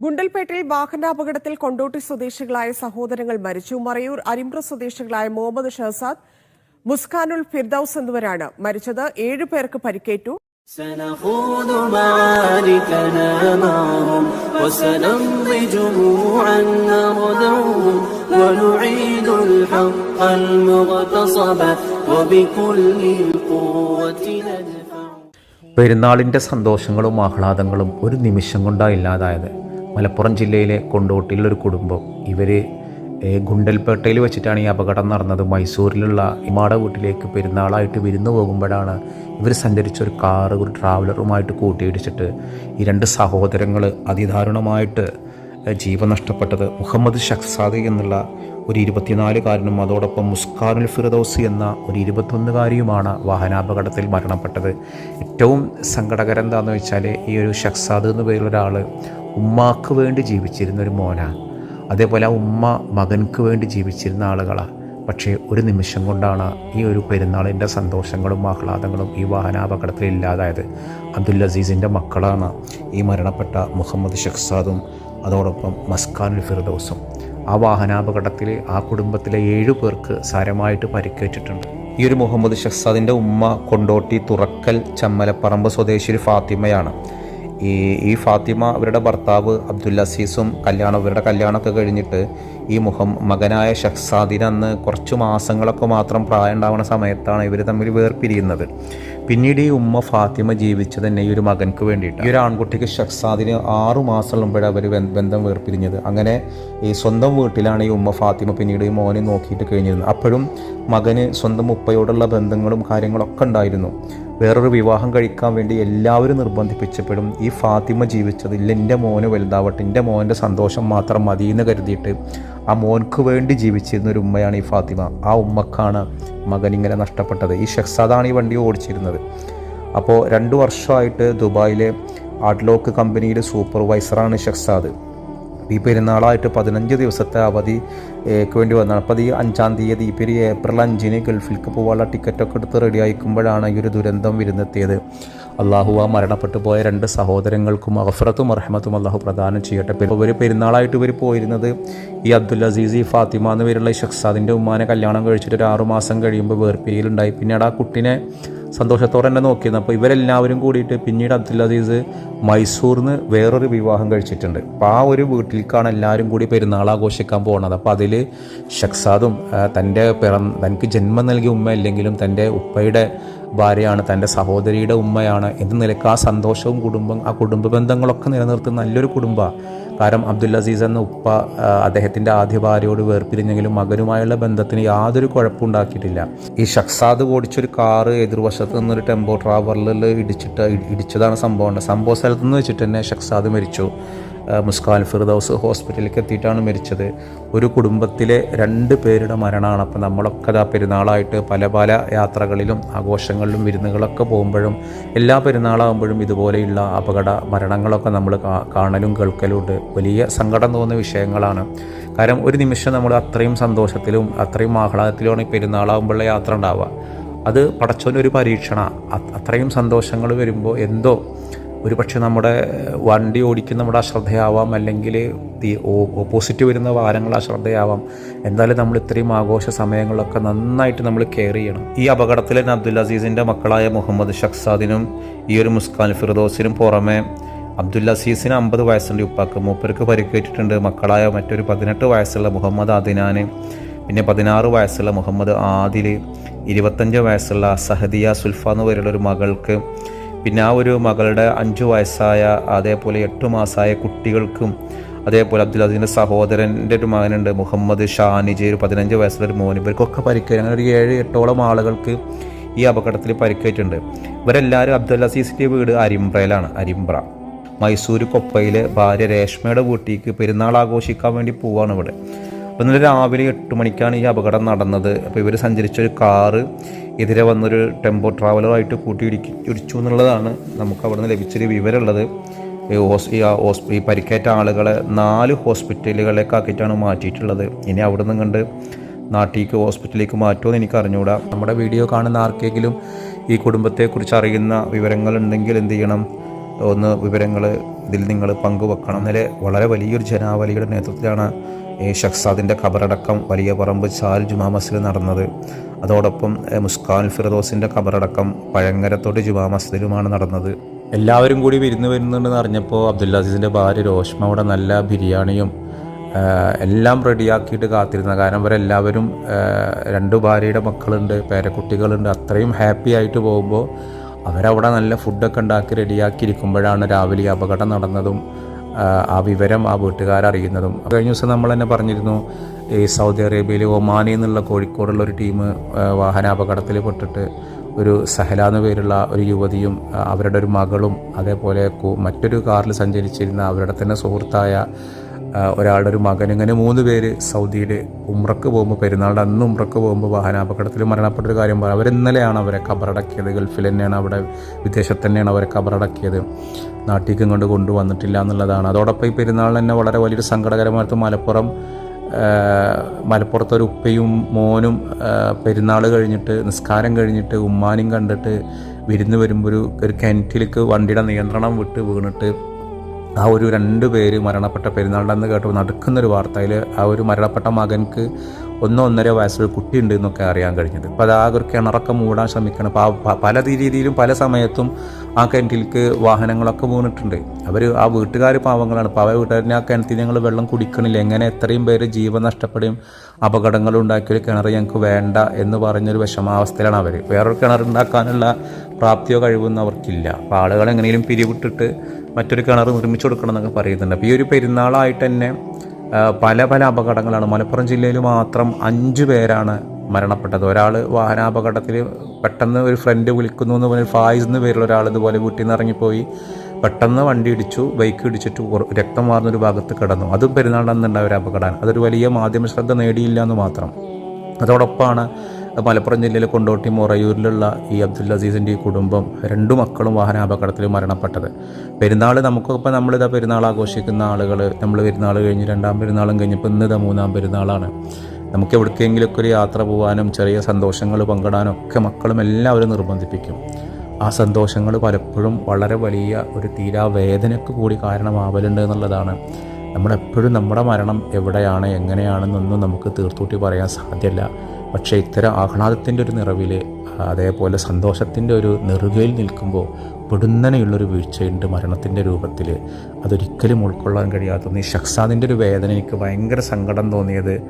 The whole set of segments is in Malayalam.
ഗുണ്ടൽപേട്ടിൽ വാഹനാപകടത്തിൽ കൊണ്ടോട്ടി സ്വദേശികളായ സഹോദരങ്ങൾ മരിച്ചു മറയൂർ അരിമ്പ്ര സ്വദേശികളായ മുഹമ്മദ് ഷഹസാദ് മുസ്കാനുൽ ഫിർദൌസ് എന്നിവരാണ് മരിച്ചത് ഏഴു പേർക്ക് പരിക്കേറ്റു سنخوض معاركنا معهم وسنمضي جموعا نردعهم ونعيد الحق المغتصب وبكل القوة ندفع പെരുന്നാളിൻ്റെ സന്തോഷങ്ങളും ആഹ്ലാദങ്ങളും ഒരു നിമിഷം കൊണ്ടാണ് ഇല്ലാതായത് മലപ്പുറം ജില്ലയിലെ കൊണ്ടോട്ടിയിലൊരു കുടുംബം. ഇവർ ഗുണ്ടൽപേട്ടയിൽ വെച്ചിട്ടാണ് ഈ അപകടം നടന്നത്. മൈസൂരിലുള്ള ഇമാട വീട്ടിലേക്ക് പെരുന്നാളായിട്ട് വിരുന്നു പോകുമ്പോഴാണ് ഇവർ സഞ്ചരിച്ച ഒരു കാറ് ഒരു ട്രാവലറുമായിട്ട് കൂട്ടിയിടിച്ചിട്ട് ഈ രണ്ട് സഹോദരങ്ങൾ അതിദാരുണമായിട്ട് ജീവൻ നഷ്ടപ്പെട്ടത്. മുഹമ്മദ് ഷഖ്സാദ് എന്നുള്ള ഒരു ഇരുപത്തിനാലുകാരനും അതോടൊപ്പം മുസ്കാനുൽ ഫിറദോസ് എന്ന ഒരു ഇരുപത്തൊന്നുകാരിയുമാണ് വാഹനാപകടത്തിൽ മരണപ്പെട്ടത്. ഏറ്റവും സങ്കടകരം എന്താണെന്ന് വെച്ചാൽ ഈ ഒരു ഷഖ്സാദ് എന്ന പേരുള്ള ഒരാൾ ഉമ്മാക്ക് വേണ്ടി ജീവിച്ചിരുന്ന ഒരു മോനാണ് അതേപോലെ ആ ഉമ്മ മകൻക്ക് വേണ്ടി ജീവിച്ചിരുന്ന ആളുകളാണ് പക്ഷേ ഒരു നിമിഷം കൊണ്ടാണ് ഈ ഒരു പെരുന്നാളിന്റെ സന്തോഷങ്ങളും ആഹ്ലാദങ്ങളും ഈ വാഹനാപകടത്തിൽ ഇല്ലാതായത്. അബ്ദുൽ അസീസിന്റെ മക്കളാണ് ഈ മരണപ്പെട്ട മുഹമ്മദ് ഷഖ്സാദും അതോടൊപ്പം മസ്കാനുൽ ഫിർദോസും. ആ വാഹനാപകടത്തിൽ ആ കുടുംബത്തിലെ ഏഴു പേർക്ക് സാരമായിട്ട് പരിക്കേറ്റിട്ടുണ്ട്. ഈ ഒരു മുഹമ്മദ് ഷഹ്സാദിന്റെ ഉമ്മ കൊണ്ടോട്ടി തുറക്കൽ ചമ്മലപ്പറമ്പ് സ്വദേശി ഫാത്തിമയാണ്. ഈ ഈ ഫാത്തിമ അവരുടെ ഭർത്താവ് അബ്ദുൽ അസീസും കല്യാണം ഇവരുടെ കല്യാണമൊക്കെ കഴിഞ്ഞിട്ട് ഈ മുഹം മകനായ ഷഹ്സാദിന് അന്ന് കുറച്ച് മാസങ്ങളൊക്കെ മാത്രം പ്രായം ഉണ്ടാവുന്ന സമയത്താണ് ഇവർ തമ്മിൽ വേർപിരിയുന്നത്. പിന്നീട് ഈ ഉമ്മ ഫാത്തിമ ജീവിച്ചത് തന്നെ ഈ ഒരു മകൻക്ക് വേണ്ടിയിട്ട് ഈ ഒരു ആൺകുട്ടിക്ക് ഷഹ്സാദിന് ആറു മാസം ഉള്ളുമ്പോഴാണ് അവർ ബന്ധം വേർപിരിഞ്ഞത്. അങ്ങനെ ഈ സ്വന്തം വീട്ടിലാണ് ഈ ഉമ്മ ഫാത്തിമ പിന്നീട് ഈ മോനെ നോക്കിയിട്ട് കഴിഞ്ഞിരുന്നത്. അപ്പോഴും മകന് സ്വന്തം ഉപ്പയോടുള്ള ബന്ധങ്ങളും കാര്യങ്ങളൊക്കെ ഉണ്ടായിരുന്നു. വേറൊരു വിവാഹം കഴിക്കാൻ വേണ്ടി എല്ലാവരും നിർബന്ധിപ്പിച്ചപ്പോഴും ഈ ഫാത്തിമ ജീവിച്ചത് ഇല്ല എന്റെ മോന് വലുതാവട്ടെ എന്റെ മോന്റെ സന്തോഷം മാത്രം മതി എന്ന് കരുതിയിട്ട് ആ മോൻക്ക് വേണ്ടി ജീവിച്ചിരുന്ന ഒരു ഉമ്മയാണ് ഈ ഫാത്തിമ. ആ ഉമ്മക്കാണ് മകൻ ഇങ്ങനെ നഷ്ടപ്പെട്ടത്. ഈ ഷെഹ്സാദാണ് ഈ വണ്ടി ഓടിച്ചിരുന്നത്. അപ്പോൾ രണ്ട് വർഷമായിട്ട് ദുബായിലെ ആഡ്ലോക്ക് കമ്പനിയിലെ സൂപ്പർവൈസറാണ് ഷെഹ്സാദ്. ഈ പെരുന്നാളായിട്ട് പതിനഞ്ച് ദിവസത്തെ അവധിക്ക് വേണ്ടി വന്നതാണ്. അപ്പോൾ ഈ അഞ്ചാം തീയതി ഈ പേര് ഏപ്രിൽ അഞ്ചിന് ഗൾഫിലേക്ക് പോകാനുള്ള ടിക്കറ്റൊക്കെ എടുത്ത് റെഡി ആയിക്കുമ്പോഴാണ് ഈ ഒരു ദുരന്തം വിരുന്നെത്തിയത്. അള്ളാഹു ആ മരണപ്പെട്ടു പോയ രണ്ട് സഹോദരങ്ങൾക്കും അഫ്രത്തും അർഹമത്തും അള്ളാഹു പ്രദാനം ചെയ്യട്ടെ. ഇവർ പെരുന്നാളായിട്ട് ഇവർ പോയിരുന്നത് ഈ അബ്ദുൽ അസീസ് ഫാത്തിമ എന്ന പേരുള്ള ഷഖ്സാദിന്റെ ഉമ്മാനെ കല്യാണം കഴിച്ചിട്ട് ഒരു ആറുമാസം കഴിയുമ്പോൾ വേർപിരിയിലുണ്ടായി. പിന്നീട് ആ കുട്ടിനെ സന്തോഷത്തോടെ തന്നെ നോക്കിയിരുന്നു. അപ്പോൾ ഇവരെല്ലാവരും കൂടിയിട്ട് പിന്നീട് അബ്ദുൽ അസീസ് മൈസൂറിൽ നിന്ന് വേറൊരു വിവാഹം കഴിച്ചിട്ടുണ്ട്. അപ്പോൾ ആ ഒരു വീട്ടിലേക്കാണ് എല്ലാവരും കൂടി പെരുന്നാൾ ആഘോഷിക്കാൻ പോകുന്നത് അപ്പോൾ അതിൽ ഷക്സാദും തന്റെ പിറ തനിക്ക് ജന്മം നൽകിയ ഉമ്മ അല്ലെങ്കിലും തന്റെ ഉപ്പയുടെ ഭാര്യയാണ് തന്റെ സഹോദരിയുടെ ഉമ്മയാണ്. എന്ന നിലയ്ക്ക് ആ സന്തോഷവും കുടുംബം ആ കുടുംബ ബന്ധങ്ങളൊക്കെ നിലനിർത്തുന്ന നല്ലൊരു കുടുംബമാണ് കാരണം അബ്ദുൽ അസീസ് എന്ന ഉപ്പ അദ്ദേഹത്തിന്റെ ആദ്യ ഭാര്യയോട് വേർപിരിഞ്ഞെങ്കിലും മകനുമായുള്ള ബന്ധത്തിന് യാതൊരു കുഴപ്പമുണ്ടാക്കിയിട്ടില്ല. ഈ ഷക്സാദ് ഓടിച്ചൊരു കാറ് എതിർവശത്ത് നിന്നൊരു ടെമ്പോ ട്രാവലറിൽ ഇടിച്ചിട്ട് ഇടിച്ചതാണ് സംഭവം. സംഭവ സ്ഥലത്ത് നിന്ന് വെച്ചിട്ട് തന്നെ ഷക്സാദ് മരിച്ചു. മുസ്കാൻ ഫിർദൌസ് ഹോസ്പിറ്റലിലേക്ക് എത്തിയിട്ടാണ് മരിച്ചത്. ഒരു കുടുംബത്തിലെ രണ്ട് പേരുടെ മരണമാണ്. അപ്പോൾ നമ്മളൊക്കെ ആ പെരുന്നാളായിട്ട് പല പല യാത്രകളിലും ആഘോഷങ്ങളിലും വിരുന്നുകളൊക്കെ പോകുമ്പോഴും എല്ലാ പെരുന്നാളാകുമ്പോഴും ഇതുപോലെയുള്ള അപകട മരണങ്ങളൊക്കെ നമ്മൾ കാണലും കേൾക്കലും ഉണ്ട്. വലിയ സങ്കടം തോന്നുന്ന വിഷയങ്ങളാണ്. കാരണം ഒരു നിമിഷം നമ്മൾ അത്രയും സന്തോഷത്തിലും അത്രയും ആഹ്ലാദത്തിലുമാണ് ഈ പെരുന്നാളാകുമ്പോഴുള്ള യാത്ര ഉണ്ടാവുക. അത് പടച്ചോനൊരു പരീക്ഷണ അത്രയും സന്തോഷങ്ങൾ വരുമ്പോൾ എന്തോ ഒരു പക്ഷേ നമ്മുടെ വണ്ടി ഓടിക്കുന്ന നമ്മുടെ അശ്രദ്ധയാവാം അല്ലെങ്കിൽ ഓപ്പോസിറ്റ് വരുന്ന വാഹനങ്ങൾ അശ്രദ്ധയാവാം. എന്തായാലും നമ്മൾ ഇത്രയും ആഘോഷ സമയങ്ങളൊക്കെ നന്നായിട്ട് നമ്മൾ കെയർ ചെയ്യണം. ഈ അപകടത്തിൽ അബ്ദുൽ അസീസിന്റെ മക്കളായ മുഹമ്മദ് ഷഖ്സാദിനും ഈ ഒരു മുസ്കാൻ ഫിർദോസിനും പുറമെ അബ്ദുൽ അസീസിന് അമ്പത് വയസ്സുണ്ട് ഉപ്പാക്ക്. മൂപ്പർക്ക് പരിക്കേറ്റിട്ടുണ്ട്. മക്കളായ മറ്റൊരു പതിനെട്ട് വയസ്സുള്ള മുഹമ്മദ് അദിനാന് പിന്നെ പതിനാറ് വയസ്സുള്ള മുഹമ്മദ് ആദിൽ ഇരുപത്തഞ്ച് വയസ്സുള്ള സഹദിയ സുൽഫ എന്ന് പേരുള്ള ഒരു മകൾക്ക് പിന്നെ ആ ഒരു മകളുടെ അഞ്ചു വയസ്സായ അതേപോലെ എട്ട് മാസമായ കുട്ടികൾക്കും അതേപോലെ അബ്ദുൽ സഹോദരന്റെ ഒരു മകനുണ്ട് മുഹമ്മദ് ഷാനിജ് ഒരു പതിനഞ്ച് വയസ്സുള്ള ഒരു മോൻ ഇവർക്കൊക്കെ പരിക്കേറ്റ്. അങ്ങനെ ഒരു ഏഴ് എട്ടോളം ആളുകൾക്ക് ഈ അപകടത്തിൽ പരിക്കേറ്റുണ്ട് ഇവരെല്ലാവരും അബ്ദുൽ അസീസിന്റെ വീട് അരിമ്പ്രയിലാണ് അരിമ്പ്ര. മൈസൂർ കൊപ്പയിലെ ഭാര്യ രേഷ്മയുടെ വീട്ടിലേക്ക് പെരുന്നാൾ ആഘോഷിക്കാൻ വേണ്ടി പോവാണ് ഇവിടെ. അപ്പോൾ ഇന്നലെ രാവിലെ എട്ട് മണിക്കാണ് ഈ അപകടം നടന്നത്. അപ്പോൾ ഇവർ സഞ്ചരിച്ചൊരു കാറ് എതിരെ വന്നൊരു ടെമ്പോ ട്രാവലറായിട്ട് കൂട്ടി ഇടിച്ചു എന്നുള്ളതാണ് നമുക്ക് അവിടെ നിന്ന് ലഭിച്ചൊരു വിവരമുള്ളത്. ഈ ഹോസ്പി ഈ പരിക്കേറ്റ ആളുകളെ നാല് ഹോസ്പിറ്റലുകളിലേക്ക് ആക്കിയിട്ടാണ് മാറ്റിയിട്ടുള്ളത്. ഇനി അവിടെ നിന്ന് കണ്ട് നാട്ടിലേക്ക് ഹോസ്പിറ്റലിലേക്ക് മാറ്റുമോ എന്ന് എനിക്ക് അറിഞ്ഞുകൂടാ നമ്മുടെ വീഡിയോ കാണുന്ന ആർക്കെങ്കിലും ഈ കുടുംബത്തെക്കുറിച്ച് അറിയുന്ന വിവരങ്ങൾ ഉണ്ടെങ്കിൽ എന്ത് ചെയ്യണം? ഒന്ന് വിവരങ്ങൾ ഇതിൽ നിങ്ങൾ പങ്കുവെക്കണം. എന്നാലേ വളരെ വലിയൊരു ജനാവലിയുടെ നേതൃത്വത്തിലാണ് ഈ ഷഖ്സാദിന്റെ ഖബറടക്കം വലിയ പറമ്പ് ചാൽ ജുമാ മസ്ജിദിൽ നടന്നത്. അതോടൊപ്പം മുസ്കാൻ ഫിറദോസിന്റെ ഖബറടക്കം പഴങ്ങരത്തോട് ജുമാ മസ്ജിദിലുമാണ് നടന്നത്. എല്ലാവരും കൂടി വിരുന്ന് വരുന്നുണ്ടെന്ന് അറിഞ്ഞപ്പോൾ അബ്ദുല്ലാസീസിന്റെ ഭാര്യ രോഷ്മ അവിടെ നല്ല ബിരിയാണിയും എല്ലാം റെഡിയാക്കിയിട്ട് കാത്തിരുന്ന. കാരണം ഇവരെല്ലാവരും രണ്ട് ഭാര്യയുടെ മക്കളുണ്ട് പേരക്കുട്ടികളുണ്ട്. അത്രയും ഹാപ്പി ആയിട്ട് പോകുമ്പോൾ അവരവിടെ നല്ല ഫുഡൊക്കെ ഉണ്ടാക്കി റെഡിയാക്കി ഇരിക്കുമ്പോഴാണ് രാവിലെ അപകടം നടന്നതും ആ, വിവരം ആ വീട്ടുകാരറിയുന്നതും കഴിഞ്ഞ ദിവസം നമ്മൾ തന്നെ പറഞ്ഞിരുന്നു ഈ സൗദി അറേബ്യയിൽ ഒമാനിൽ നിന്നുള്ള കോഴിക്കോടുള്ള ഒരു ടീം വാഹനാപകടത്തിൽ പെട്ടിട്ട് ഒരു സഹല എന്ന പേരുള്ള ഒരു യുവതിയും അവരുടെ ഒരു മകളും അതേപോലെ മറ്റൊരു കാറിൽ സഞ്ചരിച്ചിരുന്ന അവരുടെ തന്നെ സുഹൃത്തായ ഒരാളുടെ ഒരു മകൻ ഇങ്ങനെ മൂന്ന് പേര് സൗദിയിൽ ഉമ്രക്ക് പോകുമ്പോൾ പെരുന്നാളുടെ അന്ന് ഉമ്രക്ക് പോകുമ്പോൾ വാഹനാപകടത്തിൽ മരണപ്പെട്ട ഒരു കാര്യം പറയാം. അവർ ഇന്നലെയാണ് അവരെ കബറടക്കിയത്. ഗൾഫിൽ തന്നെയാണ് അവിടെ വിദേശത്ത് തന്നെയാണ് അവരെ കബറടക്കിയത്. നാട്ടിലേക്ക് ഇങ്ങോട്ട് കൊണ്ടുവന്നിട്ടില്ല എന്നുള്ളതാണ്. അതോടൊപ്പം ഈ പെരുന്നാൾ തന്നെ വളരെ വലിയൊരു സങ്കടകരമായിട്ട് മലപ്പുറം മലപ്പുറത്തൊരു ഒരു ഉപ്പയും മോനും പെരുന്നാൾ കഴിഞ്ഞിട്ട് നിസ്കാരം കഴിഞ്ഞിട്ട് ഉമ്മാനും കണ്ടിട്ട് വിരുന്ന് വരുമ്പോൾ ഒരു ഒരു കിണറ്റിലേക്ക് വണ്ടിയുടെ നിയന്ത്രണം വിട്ട് വീണിട്ട് ആ ഒരു രണ്ട് പേര് മരണപ്പെട്ട പെരുന്നാളിന്റെ അന്ന് കേട്ടപ്പോൾ നടക്കുന്നൊരു വാർത്തയിൽ ആ ഒരു മരണപ്പെട്ട മകൻക്ക് ഒന്നോ ഒന്നര കുട്ടി കുട്ടിയുണ്ട് എന്നൊക്കെ അറിയാൻ കഴിഞ്ഞത്. അപ്പോൾ അത് ആ ഒരു കിണറൊക്കെ മൂടാൻ ശ്രമിക്കണം. അപ്പോൾ പല രീതിയിലും പല സമയത്തും ആ കിണറ്റിലേക്ക് വാഹനങ്ങളൊക്കെ വീണിട്ടുണ്ട്. അവർ ആ വീട്ടുകാർ പാവങ്ങളാണ്. അവർ വീട്ടുകാരനെ ആ കിണറ്റിൽ ഞങ്ങൾ വെള്ളം കുടിക്കണില്ല. എങ്ങനെ എത്രയും പേര് ജീവൻ നഷ്ടപ്പെടുകയും അപകടങ്ങൾ ഉണ്ടാക്കിയൊരു കിണർ ഞങ്ങൾക്ക് വേണ്ട എന്ന് പറഞ്ഞൊരു വിഷമാവസ്ഥയിലാണ് അവർ വേറൊരു കിണർ ഉണ്ടാക്കാനുള്ള പ്രാപ്തിയോ കഴിവൊന്നും അവർക്കില്ല. അപ്പോൾ ആളുകൾ എങ്ങനെയും പിരിവിട്ടിട്ട് മറ്റൊരു കിണർ നിർമ്മിച്ചു കൊടുക്കണം എന്നൊക്കെ പറയുന്നുണ്ട്. അപ്പോൾ ഈ ഒരു പെരുന്നാളായിട്ട് തന്നെ പല പല അപകടങ്ങളാണ്. മലപ്പുറം ജില്ലയിൽ മാത്രം അഞ്ച് പേരാണ് മരണപ്പെട്ടത്. ഒരാൾ വാഹനാപകടത്തിൽ പെട്ടെന്ന് ഒരു ഫ്രണ്ട് വിളിക്കുന്നു എന്ന് പറഞ്ഞ് ഫായിസ് എന്ന് പേരുള്ള ഒരാൾ ഇതുപോലെ വീട്ടിൽ നിന്ന് ഇറങ്ങിപ്പോയി. പെട്ടെന്ന് വണ്ടി ഇടിച്ചു ബൈക്ക് ഇടിച്ചിട്ട് രക്തം മാറുന്നൊരു ഭാഗത്ത് കിടന്നു. അതും പെരുന്നാളിൽ നിന്നുണ്ടായ ഒരു അപകടമാണ്. അതൊരു വലിയ മാധ്യമ ശ്രദ്ധ നേടിയില്ല എന്ന് മാത്രം. അതോടൊപ്പമാണ് മലപ്പുറം ജില്ലയിലെ കൊണ്ടോട്ടി മൊറയൂരിലുള്ള ഈ അബ്ദുൽ അസീസിന്റെ ഈ കുടുംബം രണ്ടു മക്കളും വാഹനാപകടത്തിൽ മരണപ്പെട്ടത്. പെരുന്നാൾ നമുക്കിപ്പോൾ നമ്മളിതാ പെരുന്നാൾ ആഘോഷിക്കുന്ന ആളുകൾ നമ്മൾ പെരുന്നാൾ കഴിഞ്ഞ് രണ്ടാം പെരുന്നാളും കഴിഞ്ഞപ്പോൾ ഇന്ന് ഇതാ മൂന്നാം പെരുന്നാളാണ്. നമുക്ക് എവിടേക്കെങ്കിലുമൊക്കെ ഒരു യാത്ര പോകാനും ചെറിയ സന്തോഷങ്ങൾ പങ്കിടാനും ഒക്കെ മക്കളും എല്ലാവരും നിർബന്ധിപ്പിക്കും. ആ സന്തോഷങ്ങൾ പലപ്പോഴും വളരെ വലിയ ഒരു തീരാ വേദനയ്ക്ക് കൂടി കാരണമാവലുണ്ട് എന്നുള്ളതാണ്. നമ്മളെപ്പോഴും നമ്മുടെ മരണം എവിടെയാണ് എങ്ങനെയാണെന്നൊന്നും നമുക്ക് തീർത്തൂട്ടി പറയാൻ സാധ്യമല്ല പക്ഷേ ഇത്തരം ആഹ്ലാദത്തിന്റെ ഒരു നിറവിൽ അതേപോലെ സന്തോഷത്തിന്റെ ഒരു നെറുകയിൽ നിൽക്കുമ്പോൾ പെടുന്നനെയുള്ളൊരു വീഴ്ചയുണ്ട് മരണത്തിന്റെ രൂപത്തിൽ അതൊരിക്കലും ഉൾക്കൊള്ളാൻ കഴിയാത്ത ഈ ഷഖ്സാദിന്റെ ഒരു വേദന എനിക്ക് ഭയങ്കര സങ്കടം തോന്നിയത്.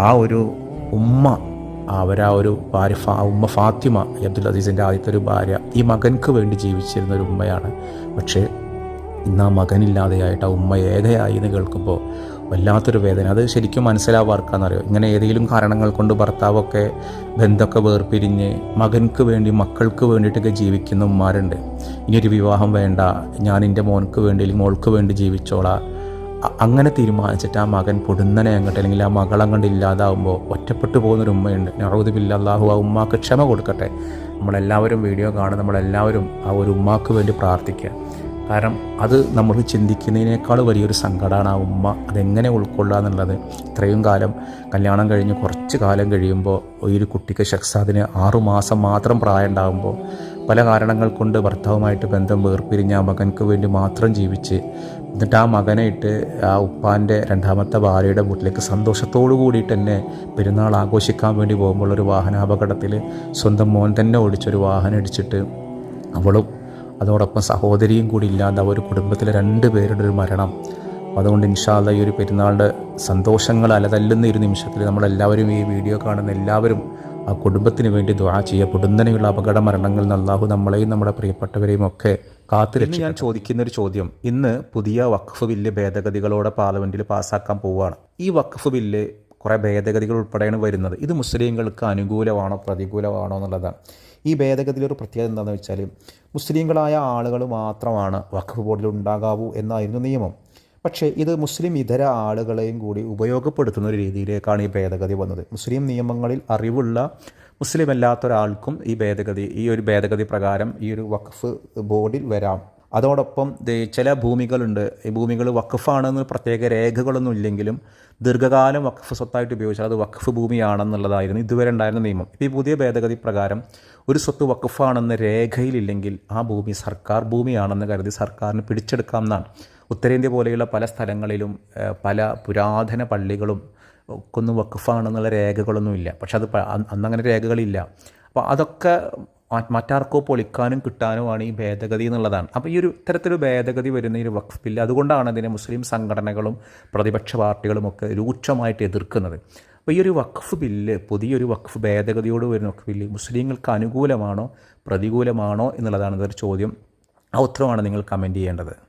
ആ ഒരു ഉമ്മ അവരാ ഒരു ഭാര്യ ഫാ ഉമ്മ ഫാത്തിമ അബ്ദുൽ അസീസിന്റെ ആദ്യത്തെ ഒരു ഭാര്യ ഈ മകൻക്ക് വേണ്ടി ജീവിച്ചിരുന്ന ഒരു ഉമ്മയാണ്. പക്ഷേ ഇന്ന് ആ മകനില്ലാതെയായിട്ട് ആ ഉമ്മ ഏകയായി എന്ന് കേൾക്കുമ്പോൾ വല്ലാത്തൊരു വേദന. അത് ശരിക്കും മനസ്സിലാവാർക്കാന്നറിയോ ഇങ്ങനെ ഏതെങ്കിലും കാരണങ്ങൾ കൊണ്ട് ഭർത്താവൊക്കെ ബന്ധമൊക്കെ വേർപിരിഞ്ഞ് മകൻക്ക് വേണ്ടി മക്കൾക്ക് വേണ്ടിയിട്ടൊക്കെ ജീവിക്കുന്ന ഉമ്മാരുണ്ട്. ഇനിയൊരു വിവാഹം വേണ്ട. ഞാൻ എന്റെ മോൻക്ക് വേണ്ടി അല്ലെങ്കിൽ മോൾക്ക് വേണ്ടി ജീവിച്ചോളാം. അങ്ങനെ തീരുമാനിച്ചിട്ട് ആ മകൻ പൊടുന്നനെ അങ്ങോട്ട് അല്ലെങ്കിൽ ആ മകൾ അങ്ങോട്ട് ഇല്ലാതാവുമ്പോൾ ഒറ്റപ്പെട്ടു പോകുന്നൊരു ഉമ്മയുണ്ട്. നറൂദിബില്ല അള്ളാഹു ആ ഉമ്മാക്ക് ക്ഷമ കൊടുക്കട്ടെ. നമ്മളെല്ലാവരും വീഡിയോ കാണും. നമ്മളെല്ലാവരും ആ ഒരു ഉമ്മാക്ക് വേണ്ടി പ്രാർത്ഥിക്കുക. കാരണം അത് നമ്മൾ ചിന്തിക്കുന്നതിനേക്കാൾ വലിയൊരു സങ്കടമാണ് ആ ഉമ്മ. അതെങ്ങനെ ഉൾക്കൊള്ളുക എന്നുള്ളത്. ഇത്രയും കാലം കല്യാണം കഴിഞ്ഞ് കുറച്ച് കാലം കഴിയുമ്പോൾ ഒരു കുട്ടിക്ക് ഷക്സാദിന് ആറുമാസം മാത്രം പ്രായം ഉണ്ടാകുമ്പോൾ പല കാരണങ്ങൾ കൊണ്ട് ഭർത്താവുമായിട്ട് ബന്ധം വേർപിരിഞ്ഞ ആ മകൻക്ക് വേണ്ടി മാത്രം ജീവിച്ച് എന്നിട്ട് ആ മകനെ ഇട്ട് ആ ഉപ്പാന്റെ രണ്ടാമത്തെ ഭാര്യയുടെ വീട്ടിലേക്ക് സന്തോഷത്തോടു കൂടിയിട്ട് തന്നെ പെരുന്നാൾ ആഘോഷിക്കാൻ വേണ്ടി പോകുമ്പോൾ ഒരു വാഹനാപകടത്തിൽ സ്വന്തം മോൻ തന്നെ ഓടിച്ചൊരു വാഹനം ഇടിച്ചിട്ട് അവളും അതോടൊപ്പം സഹോദരിയും കൂടി ഇല്ലാതെ ആ ഒരു കുടുംബത്തിലെ രണ്ട് പേരുടെ ഒരു മരണം. അതുകൊണ്ട് ഇൻഷാല്ല ഈ ഒരു പെരുന്നാളുടെ സന്തോഷങ്ങൾ അലതല്ലുന്ന ഒരു നിമിഷത്തിൽ നമ്മളെല്ലാവരും ഈ വീഡിയോ കാണുന്ന എല്ലാവരും ആ കുടുംബത്തിന് വേണ്ടി ദ്വാ ചെയ്യുക പൊടുന്നനെയുള്ള അപകട മരണങ്ങളിൽ അള്ളാഹു നമ്മളെയും നമ്മുടെ പ്രിയപ്പെട്ടവരെയും ഒക്കെ കാത്തിരക്ഷി ഞാൻ ചോദിക്കുന്ന ഒരു ചോദ്യം. ഇന്ന് പുതിയ വഖഫ് ബില്ല് ഭേദഗതികളോടെ പാർലമെന്റിൽ പാസ്സാക്കാൻ പോവുകയാണ്. ഈ വഖഫ് ബില്ല് കുറേ ഭേദഗതികൾ ഉൾപ്പെടെയാണ് വരുന്നത്. ഇത് മുസ്ലിങ്ങൾക്ക് അനുകൂലമാണോ പ്രതികൂലമാണോ എന്നുള്ളതാണ്. ഈ ഭേദഗതിയിലൊരു പ്രത്യേകത എന്താണെന്ന് വെച്ചാൽ മുസ്ലിങ്ങളായ ആളുകൾ മാത്രമാണ് വഖഫ് ബോർഡിൽ ഉണ്ടാകാവൂ എന്നായിരുന്നു നിയമം. പക്ഷേ ഇത് മുസ്ലിം ഇതര ആളുകളെയും കൂടി ഉപയോഗപ്പെടുത്തുന്ന ഒരു രീതിയിലേക്കാണ് ഈ ഭേദഗതി വന്നത്. മുസ്ലിം നിയമങ്ങളിൽ അറിവുള്ള മുസ്ലിം അല്ലാത്ത ഒരാൾക്കും ഈ ഭേദഗതി ഈ ഒരു ഭേദഗതി പ്രകാരം ഈ ഒരു വഖഫ് ബോർഡിൽ വരാം. അതോടൊപ്പം ചില ഭൂമികളുണ്ട്. ഈ ഭൂമികൾ വഖഫാണെന്ന് പ്രത്യേക രേഖകളൊന്നും ഇല്ലെങ്കിലും ദീർഘകാലം വഖഫ് സ്വത്തായിട്ട് ഉപയോഗിച്ചാൽ അത് വഖഫ് ഭൂമിയാണെന്നുള്ളതായിരുന്നു. ഇതുവരെ ഉണ്ടായിരുന്ന നിയമം. ഇപ്പോൾ ഈ പുതിയ ഭേദഗതി പ്രകാരം ഒരു സ്വത്ത് വഖഫാണെന്ന് രേഖയിലില്ലെങ്കിൽ ആ ഭൂമി സർക്കാർ ഭൂമിയാണെന്ന് കരുതി സർക്കാരിന് പിടിച്ചെടുക്കാം എന്നാണ് ഉത്തരേന്ത്യ പോലെയുള്ള പല സ്ഥലങ്ങളിലും പല പുരാതന പള്ളികളും ഒന്നും വഖഫാണെന്നുള്ള രേഖകളൊന്നുമില്ല പക്ഷെ അത് അന്നങ്ങനെ രേഖകളില്ല. അപ്പോൾ അതൊക്കെ മറ്റാർക്കോ പൊളിക്കാനും കിട്ടാനുമാണ് ഈ ഭേദഗതി എന്നുള്ളതാണ്. അപ്പോൾ ഈ ഒരു ഇത്തരത്തിലൊരു ഭേദഗതി വരുന്ന ഒരു വഖഫ് ബില്ല് അതുകൊണ്ടാണ് ഇതിനെ മുസ്ലിം സംഘടനകളും പ്രതിപക്ഷ പാർട്ടികളുമൊക്കെ രൂക്ഷമായിട്ട് എതിർക്കുന്നത്. അപ്പോൾ ഈ ഒരു വഖഫ് ബില്ല് പുതിയൊരു വഖഫ് ഭേദഗതിയോട് വരുന്ന വഖഫ് ബില്ല് മുസ്ലിങ്ങൾക്ക് അനുകൂലമാണോ പ്രതികൂലമാണോ എന്നുള്ളതാണ് ഇതൊരു ചോദ്യം. ആ ഉത്തരവാണ് നിങ്ങൾ കമന്റ് ചെയ്യേണ്ടത്.